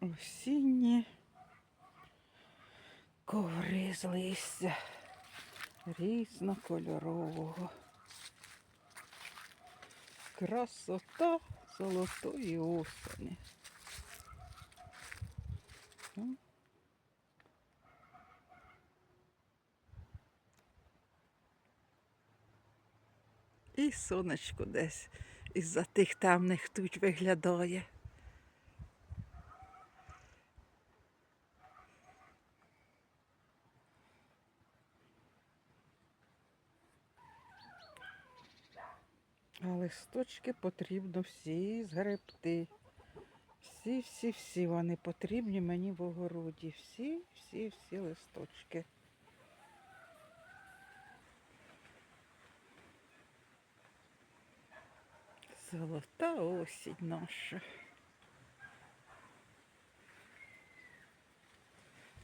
Осінні коври з листя різнокольорового. Красота золотої осені. І сонечко десь із-за тих темних туч виглядає. А листочки потрібно всі згребти. Всі, всі, всі вони потрібні мені в огороді. Всі, всі, всі листочки. Золота осінь наша.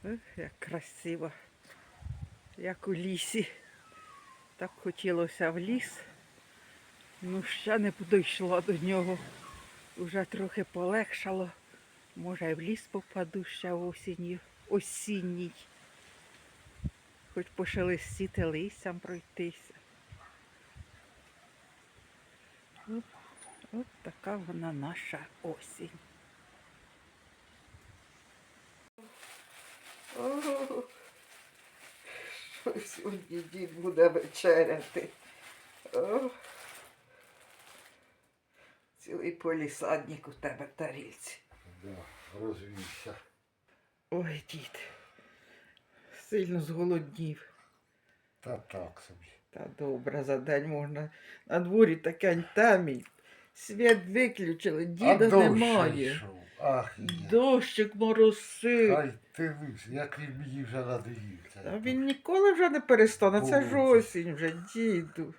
Ех, як красиво, як у лісі. Так хотілося в ліс. Ну, ще не дійшла до нього. Уже трохи полегшало. Може, і в ліс попаду ще осінню, осінній. Хоч пошелестіти листям пройтися. От, от така вона наша осінь. О, що сьогодні дід буде вечеряти. О, цілий полісадник у тебе в тарілці. Да, розвівся. Ой, дід. Сильно зголоднів. Та так собі. Та добре, за день можна. На дворі таке темінь. Світ виключили, діда дощ немає. йшов. Ах. Дощик моросив. Хай ти вився, як він мені вже надоїв. А він ніколи вже не перестане. Це ж осінь вже, діду.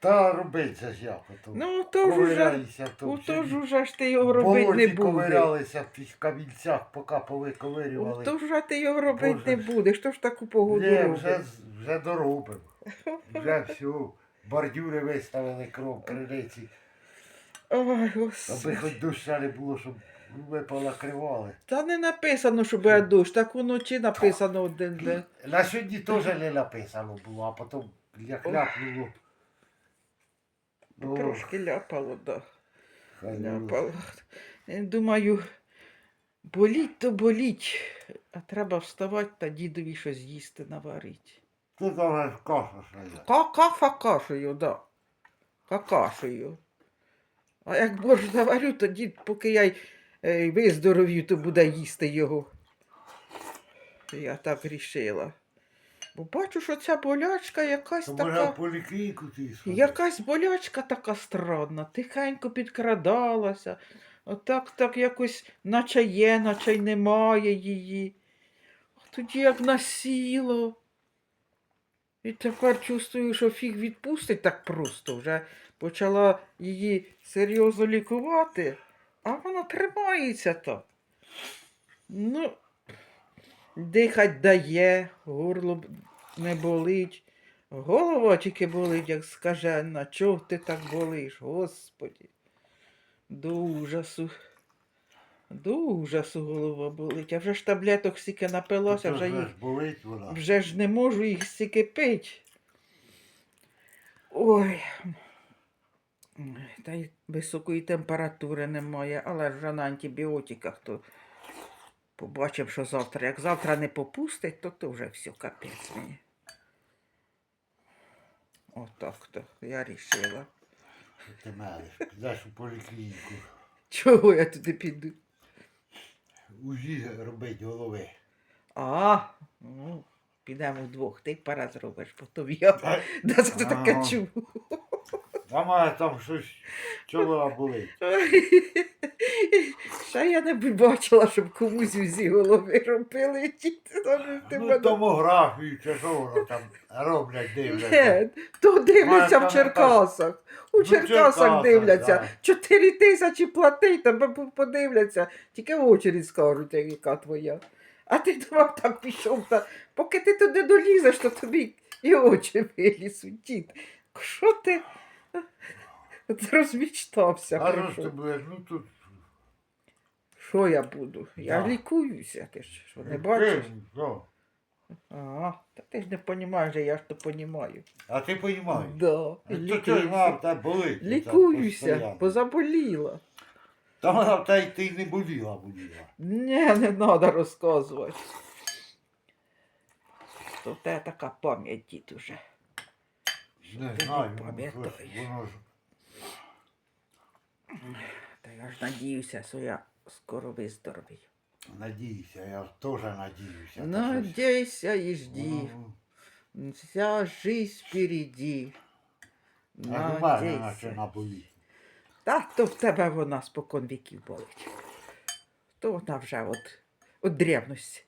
Та робиться ж як ото. Ну, то ж уже, ну, то ж уже ж ти його робити не будеш. ковирялися в тих камінцях, поки повиковирювали. То ж вже ти його робити Боже не ж. будеш. Що ж таку погоду Ні, робиш? вже, з- вже доробив. Вже все. Бордюри виставили кров криниці. Ой, Аби господи. хоч доща не було, щоб ми понакривали. Та не написано, що буде дощ, так уночі написано один день. На сьогодні теж не написано було, а потім як ляпнуло. Трошки ляпало, да. хай ляпало. Я Думаю, боліть то боліть, а треба вставати та дідові щось їсти наварити. Ти там каша ще Ка- кашею, да. Какашею. А як борщ заварю, то дід, поки я й е, виздоровію, то буде їсти його. Я так рішила. Бо бачу, що ця болячка якась То така. в поліклініку ти сходи? Якась болячка така странна, тихенько підкрадалася. Отак так якось наче є, наче й немає її. А тоді як насіло. І тепер чувствую, що фіг відпустить так просто. Вже почала її серйозно лікувати, а вона тримається так. Ну, дихать дає, горло не болить. Голова тільки болить, як скажена. Чого ти так болиш, Господі? До ужасу. До ужасу голова болить. А вже ж таблеток стільки напилася, вже їх болить вона. вже ж не можу їх стільки пить. Ой. Та й високої температури немає, але ж вже на антибіотиках, то побачив, що завтра. Як завтра не попустить, то то вже все капець мені. Отак то я рішила. Що ти мелиш? Підеш у поліклініку. Чого я туди піду? УЗІ робить голови. А, ну, підемо вдвох, ти пара зробиш, потім я. Да, це ти таке чув. А має там щось чола болить. Ще я не бачила, щоб комусь узі голови робили. Діти, там, Ну, томографію чи що воно там роблять, дивляться. Ні, то дивляться в Черкасах. У Ну, Черкасах Черкасах, дивляться. Чотири тисячі плати, тебе подивляться. Тільки в очередь скажуть, яка твоя. А ти думав, так пішов. Та... Поки ти туди долізеш, то тобі і очі вилізуть. Дід. Що ти Ти розмічтався. А що ти будеш? Ну тут. Що я буду? Я Да. лікуюся, ти ж що, не бачиш? Ти, що? А, та ти ж не розумієш, я ж то розумію. А ти розумієш? Да, лікуюся. тебе болить? Лікуюся, постійно? позаболіла. Та вона в тебе ти не боліла, боліла. Ні, не треба розказувати. То в тебе така пам'ять, дід уже. Не знаю, ну, ж, воно ж. Та я ж надіюся, що я скоро виздоровію. Надіюся, я теж надіюся. Надійся і жди. Ну, Вся жизнь впереді. Надійся. Та то в тебе вона спокон віків болить. То вона вже от, от древності.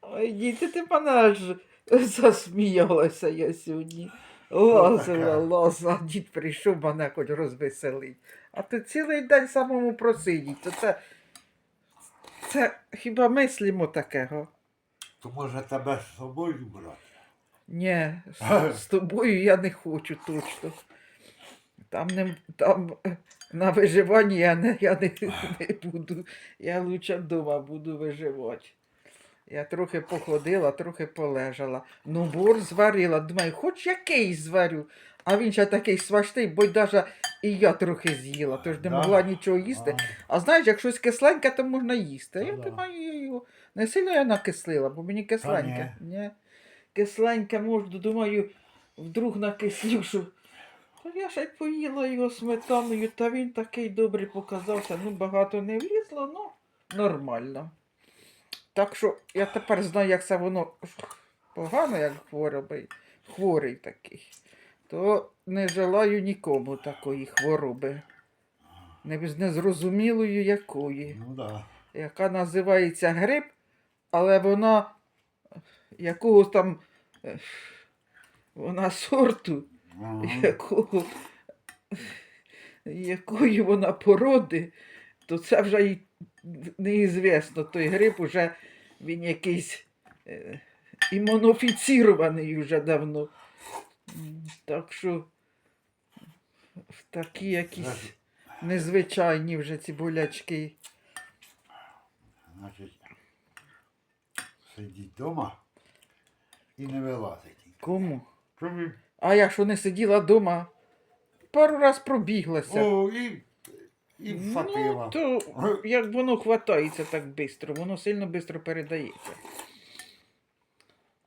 Ой, діти, ти мене аж засміялася я сьогодні. Лазила, таке? лазила, дід прийшов мене хоч розвеселить. А ти цілий день самому просидіть. То це, це хіба мислимо такого? То може тебе з собою брати? Ні, з, з тобою я не хочу точно. Там, не, там на виживанні я не, я не, не буду. Я лучше вдома буду виживати. Я трохи походила, трохи полежала. Ну, борщ зварила. Думаю, хоч якийсь зварю. А він ще такий смачний, бо навіть і я трохи з'їла, тож не могла нічого їсти. А, знаєш, як щось кисленьке, то можна їсти. Я Ну да. думаю, я його не сильно я накислила, бо мені кисленьке. Ні. Кисленьке можна, думаю, вдруг накислю, що. То я ще й поїла його сметаною, та він такий добрий показався. Ну, багато не влізло, ну нормально. Так що я тепер знаю, як це воно погано, як хворобий, хворий такий. То не желаю нікому такої хвороби. Не з незрозумілою якої, Ну да. яка називається грип, але вона якогось там е, вона сорту, Ага. якого, якої вона породи, то це вже й неізвісно. Той гриб уже він якийсь е, імунофіцірований вже давно. Так що такі якісь незвичайні вже ці болячки. Значить, сидіть вдома і не вилазить. Кому? Що? А я що не сиділа вдома, пару раз пробіглася. О, і, і вхватила. Ну, то як воно хватається так швидко, воно сильно швидко передається.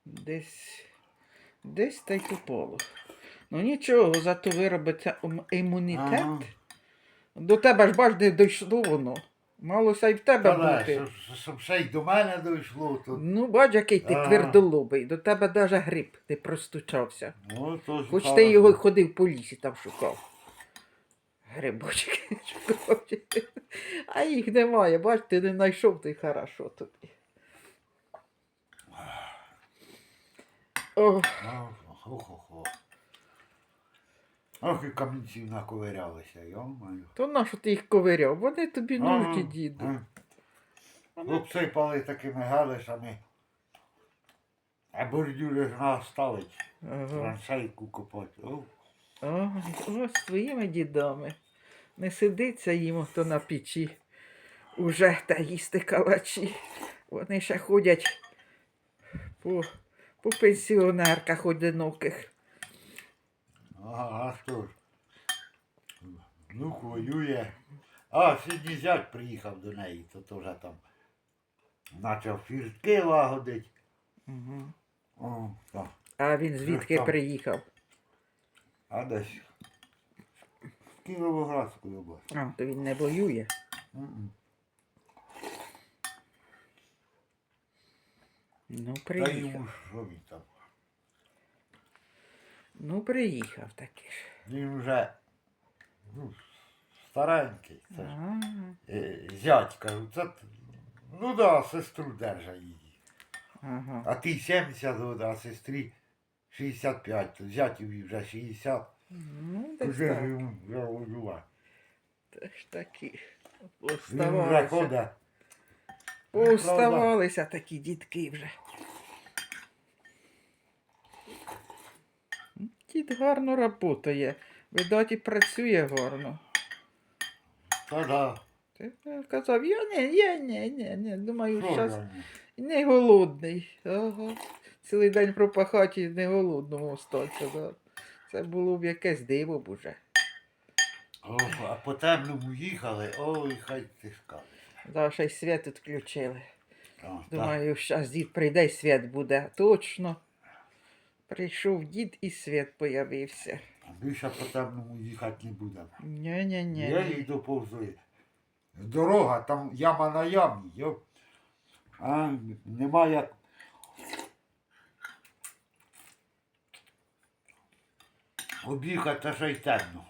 Десь, десь та й попало. Ну нічого, зато виробиться імунітет. Ага. До тебе ж бач, не дійшло воно. Малося й в тебе Та бути. щоб, щоб ще й до мене дійшло, то. Ну, бач, який ти Ага. твердолобий. До тебе навіть гриб не простучався. Ну, то Хоч ти його й ходив по лісі там шукав. Грибочки. А їх немає, бач, ти не знайшов, то й хорошо тобі. О, Ох-охо. Ох, і камінців наковирялися, йомаю. то нащо ти їх ковиряв? Вони тобі нужні, діду. Обсипали такими галишами. А бордюри ж нас ставить. Ага. Траншейку копати. О, Ой, ось з твоїми дідами. Не сидиться їм ото на печі уже та їсти калачі. Вони ще ходять по, по пенсіонерках одиноких. Ага, а що ж? Внук воює. А, сьогодні зять приїхав до неї, то теж там почав фіртки лагодить. Угу. О, так. А він звідки там? приїхав? А десь. Кіровоградської області. А, то він не воює. М-м. Ну, Та йому що він там? Ну, приїхав таки ж. Він вже ну, старенький. Це ж, Ага. е, зять, кажу, це ну да, сестру держа її. Ага. А ти 70 років, а сестрі 65, то зятів вже 60. Ну, десь Вже так. воювати. Теж такі. Він Оставалися. ходить. Такі дітки вже. Дід гарно працює. Видать, і працює гарно. Та да. Ти е, казав, я не, я не, не, не. Думаю, Що зараз не голодний. Ага. Цілий день пропахати і не голодному остатися. Да. Це було б якесь диво б уже. О, а по темному їхали, ой, хай ти скажеш. Да, ще й світ відключили. О. Думаю, зараз дід прийде і світ буде. Точно. Прийшов дід і світ появився. Більше по темному їхати не будемо. Ні-ні-ні. Я їй доповзли. Дорога, там яма на ямі. Йоп. А, нема як. Об'їхати та ще й темно.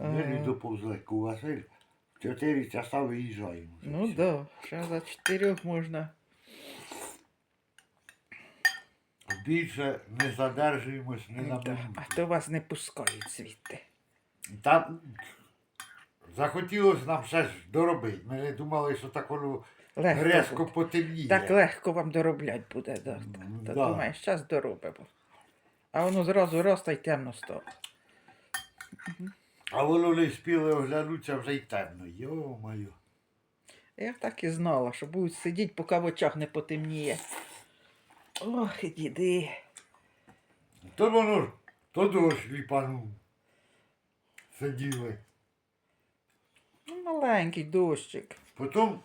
Ми Ага. доповзли, Василь. Чотири часа виїжджаємо. Ну всі. да, ще за чотирьох можна. Більше не задержуємось не на минуту. А то вас не пускають звідти. Там захотілося нам ще ж доробити. Ми не думали, що так воно Легко резко буде. потемніє. Так легко вам дороблять буде, да. Ну, Та да. думаєш, зараз доробимо. А воно зразу раз та й темно стало. А воно не спіли оглянутися вже й темно. Йо-моє. Я так і знала, що будуть сидіти, поки в очах не потемніє. Ох, діди. То воно ж, то дощ ліпанув. Сиділи. Ну, маленький дощик. Потім,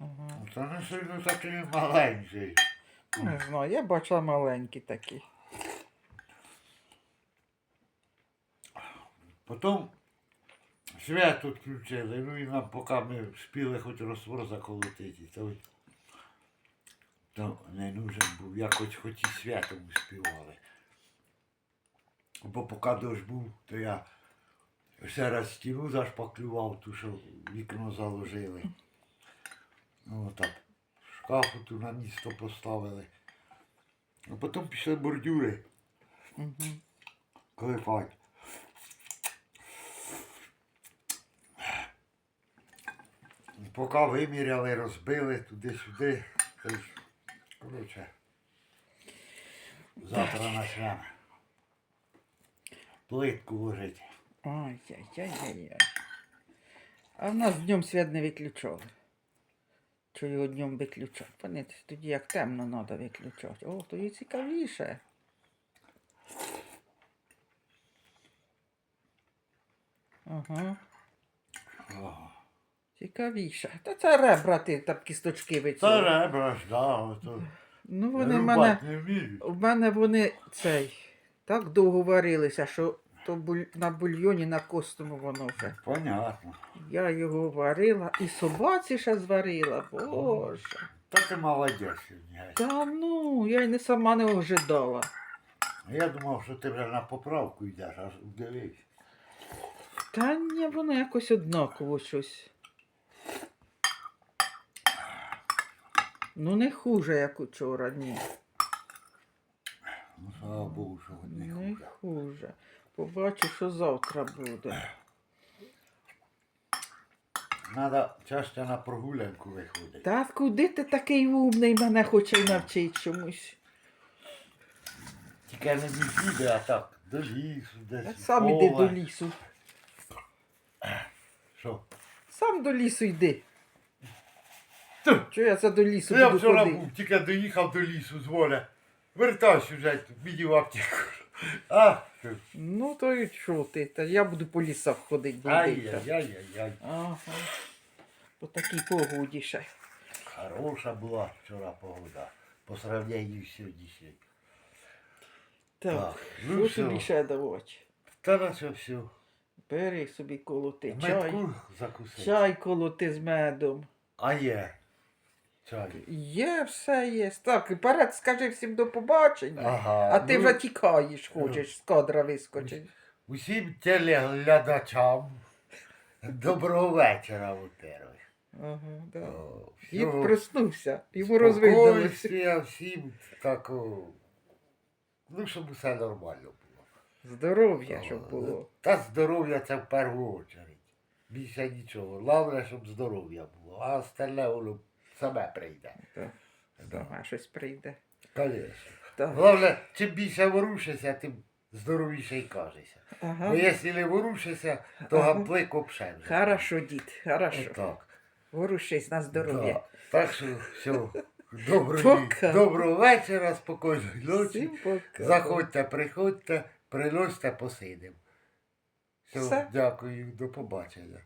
Ага. та не сильно такий маленький. Не знаю, я бачила маленькі такі. Потім свят відключили, ну і нам поки ми спіли хоч розтвор заколотити, то, то не нужен був, якось хоч і святом співали. Бо поки дощ був, то я ще раз стіну зашпаклював, ту, що вікно заложили. Ну так, ту на місто поставили. А потім пішли бордюри Угу. клепать. Поки виміряли, розбили туди-сюди. Коротше. Завтра почнемо. Плитку ложить. Ай-яй-яй-яй. А в нас днем свят не виключали. Що його днем виключати? Вони тоді як темно треба виключати. О, то і цікавіше. Ага, цікавіше. Та це ребра ти там кісточки Та вицілили. ребра ж, да, ото. Ну вони в мене. Не вміють. У мене вони цей так довго варилися, що то буль... на бульйоні на костому воно вже. Понятно. Я його варила і собаці ще зварила. Боже. Та ти молодець. Та ну, я й не сама не ожидала. Я думав, що ти вже на поправку йдеш, аж дивись. Та ні, воно якось однаково щось. Ну, не хуже, як учора, ні. Ну, слава Богу, що не Не хуже. Побачу, що завтра буде. Надо часто на прогулянку виходити. Та куди ти такий умний мене хоче навчити чомусь? Тільки не піде, а так, до лісу, десь. Та в сам іди до лісу. Що? Сам до лісу йди. Та, Чого я це до лісу Я буду вчора ходити? був, тільки доїхав до лісу з воля. Вертався вже, мені аптеку. А. Ну, то і що ти? Та я буду по лісах ходити. блудити. Ай-яй-яй-яй. Ага. По такій погоді ще. Хороша була вчора погода. По сравненню з сьогоднішньою. Так, Так, ну що тобі все. ще давати? Та на це все. Бери собі колоти. Чай. Метку закусив. Чай колоти з медом. А є. Чай. Є, все є. Так, перед скажи всім до побачення. Ага. А ти ну, вже тікаєш, хочеш з кадра вискочити. Усім телеглядачам доброго вечора, во-первых. Ага, да. О, Дід всього проснувся, йому розвидалося. спокойствия, всім такого. Ну, щоб усе нормально було. Здоров'я, щоб було. Та здоров'я це в першу чергу. Більше нічого. Головне, щоб здоров'я було, а остальне воно саме прийде. Саме щось прийде. Звісно. Головне, чим більше ворушишся, тим здоровіше й кажешся. Ага. Бо якщо не ворушишся, то Ага. гаплик обшен. Хорошо, дід, хорошо. Так. Ворушись на здоров'я. Да. Так що все. Доброго, доброго вечора, спокійної ночі. Заходьте, приходьте, приносьте, посидимо. Все, Все. дякую, до побачення.